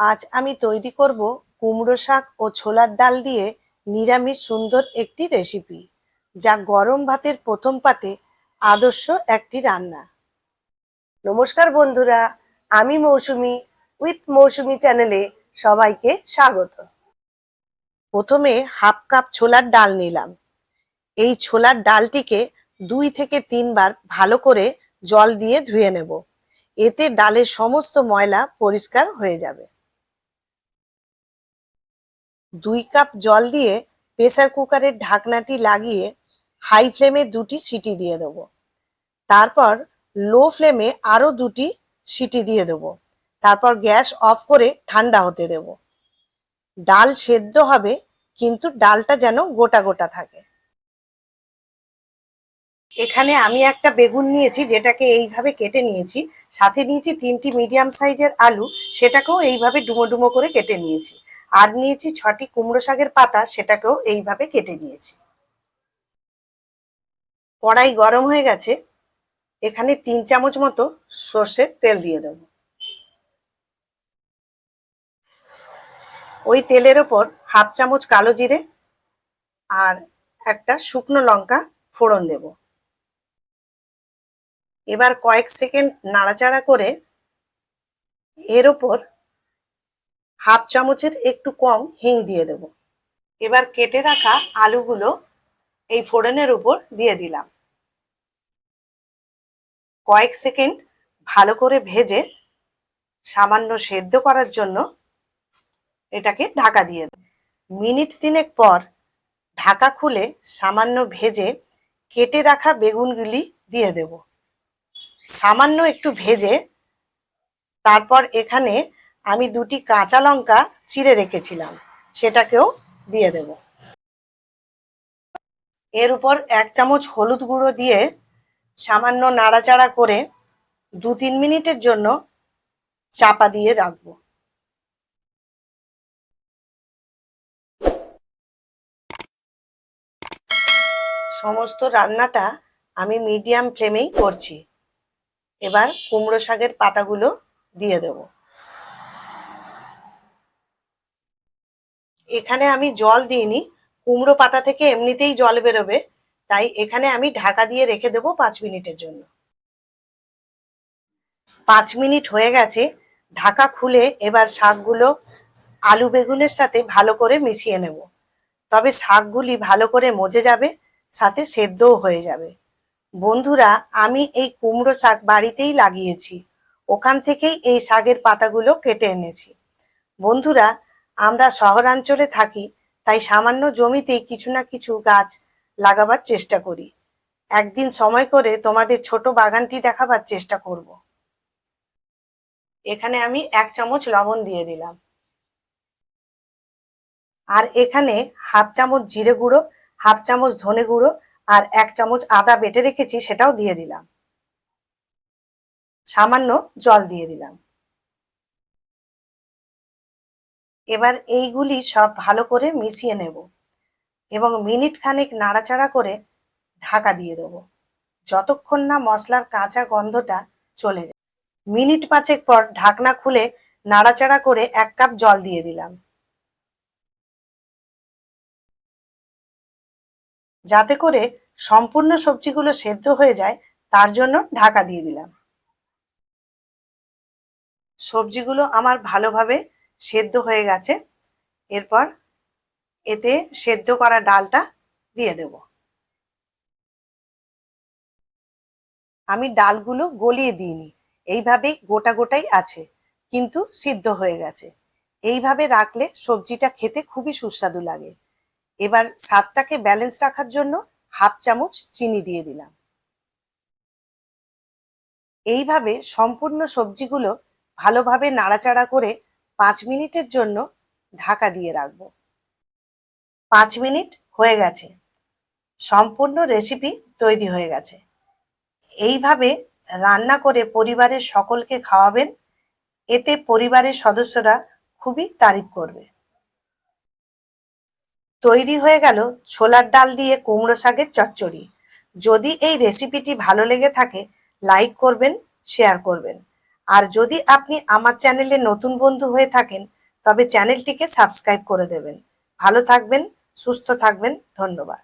আজ আমি তৈরি করব কুমড়ো শাক ও ছোলার ডাল দিয়ে নিরামিষ সুন্দর একটি রেসিপি যা গরম ভাতের প্রথম পাতে আদর্শ একটি রান্না। নমস্কার বন্ধুরা, আমি মৌসুমি, উইথ মৌসুমি চ্যানেলে সবাইকে স্বাগত। প্রথমে হাফ কাপ ছোলার ডাল নিলাম। এই ছোলার ডালটিকে দুই থেকে তিনবার ভালো করে জল দিয়ে ধুয়ে নেব। এতে ডালের সমস্ত ময়লা পরিষ্কার হয়ে যাবে। দুই কাপ জল দিয়ে প্রেসার কুকারের ঢাকনাটি লাগিয়ে হাই ফ্লেমে দুটি সিটি দিয়ে দেবো। তারপর লো ফ্লেমে আরও দুটি সিটি দিয়ে দেবো। তারপর গ্যাস অফ করে ঠান্ডা হতে দেব। ডাল সেদ্ধ হবে, কিন্তু ডালটা যেন গোটা গোটা থাকে। এখানে আমি একটা বেগুন নিয়েছি, যেটাকে এইভাবে কেটে নিয়েছি। সাথে নিয়েছি তিনটি মিডিয়াম সাইজের আলু, সেটাকেও এইভাবে ডুমো ডুমো করে কেটে নিয়েছি। আর নিয়েছি ছটি কুমড়ো শাকের পাতা, সেটাকেও এইভাবে কেটে নিয়েছি। কড়াই গরম হয়ে গেছে, এখানে তিন চামচ মতো সর্ষের তেল দিয়ে দেব। ওই তেলের ওপর হাফ চামচ কালো জিরে আর একটা শুকনো লঙ্কা ফোড়ন দেব। এবার কয়েক সেকেন্ড নাড়াচাড়া করে এর ওপর হাফ চামচের একটু কম হিং দিয়ে দেব। এবার কেটে রাখা আলুগুলো এই ফোড়নের উপর দিয়ে দিলাম। কয়েক সেকেন্ড ভালো করে ভেজে সামান্য সেদ্ধ করার জন্য এটাকে ঢাকা দিয়ে দেব। মিনিট তিনেক পর ঢাকা খুলে সামান্য ভেজে কেটে রাখা বেগুনগুলি দিয়ে দেব। সামান্য একটু ভেজে তারপর এখানে আমি দুটি কাঁচা লঙ্কা চিড়ে রেখেছিলাম, সেটাকেও দিয়ে দেব। এর উপর এক চামচ হলুদ গুঁড়ো দিয়ে সামান্য নাড়াচাড়া করে দু তিন মিনিটের জন্য চাপা দিয়ে রাখব। সমস্ত রান্নাটা আমি মিডিয়াম ফ্লেমেই করছি। এবার কুমড়ো শাকের পাতাগুলো দিয়ে দেব। এখানে আমি জল দিইনি, কুমড়ো পাতা থেকে এমনিতেই জল বেরোবে, তাই এখানে আমি ঢাকা দিয়ে রেখে দেবো পাঁচ মিনিটের জন্য। পাঁচ মিনিট হয়ে গেছে, ঢাকা খুলে এবার শাকগুলো আলু বেগুনের সাথে ভালো করে মিশিয়ে নেব। তবে শাকগুলি ভালো করে মজে যাবে, সাথে সেদ্ধও হয়ে যাবে। বন্ধুরা, আমি এই কুমড়ো শাক বাড়িতেই লাগিয়েছি, ওখান থেকেই এই শাকের পাতাগুলো কেটে এনেছি। বন্ধুরা আমরা শহরাঞ্চলে থাকি, তাই সামান্য জমিতেই কিছু না কিছু গাছ লাগাবার চেষ্টা করি। একদিন সময় করে তোমাদের ছোট বাগানটি দেখাবার চেষ্টা করব। এখানে আমি এক চামচ লবণ দিয়ে দিলাম। আর এখানে হাফ চামচ জিরে গুঁড়ো, হাফ চামচ ধনে গুঁড়ো আর এক চামচ আদা বেটে রেখেছি সেটাও দিয়ে দিলাম। সামান্য জল দিয়ে দিলাম। এবার এইগুলি সব ভালো করে মিশিয়ে নেব এবং মিনিট খানেক নাড়াচাড়া করে ঢাকা দিয়ে দেবো। যতক্ষণ না মশলার কাঁচা গন্ধটা চলে যায়। মিনিট পাঁচেক পর ঢাকনা খুলে নাড়াচাড়া করে এক কাপ জল দিয়ে দিলাম। যাতে করে সম্পূর্ণ সবজিগুলো সেদ্ধ হয়ে যায়, তার জন্য ঢাকা দিয়ে দিলাম। সবজিগুলো আমার ভালোভাবে সেদ্ধ হয়ে গেছে। এরপর এতে সেদ্ধ করা ডালটা দিয়ে দেব। আমি ডালগুলো গলিয়ে দিইনি। এইভাবেই গোটা গোটাই আছে, কিন্তু সিদ্ধ হয়ে গেছে। এইভাবে রাখলে সবজিটা খেতে খুবই সুস্বাদু লাগে। এবার স্বাদটাকে ব্যালেন্স রাখার জন্য হাফ চামচ চিনি দিয়ে দিলাম। এইভাবে সম্পূর্ণ সবজিগুলো ভালোভাবে নাড়াচাড়া করে পাঁচ মিনিটের জন্য ঢাকা দিয়ে রাখব। পাঁচ মিনিট হয়ে গেছে। সম্পূর্ণ রেসিপি তৈরি হয়ে গেছে। এইভাবে রান্না করে পরিবারের সকলকে খাওয়াবেন, এতে পরিবারের সদস্যরা খুবই তারিফ করবে। তৈরি হয়ে গেল ছোলার ডাল দিয়ে কুমড়ো শাকের চচ্চড়ি। যদি এই রেসিপিটি ভালো লেগে থাকে লাইক করবেন শেয়ার করবেন। আর যদি আপনি আমার চ্যানেলে নতুন বন্ধু হয়ে থাকেন, তবে চ্যানেলটিকে সাবস্ক্রাইব করে দেবেন। ভালো থাকবেন, সুস্থ থাকবেন, ধন্যবাদ।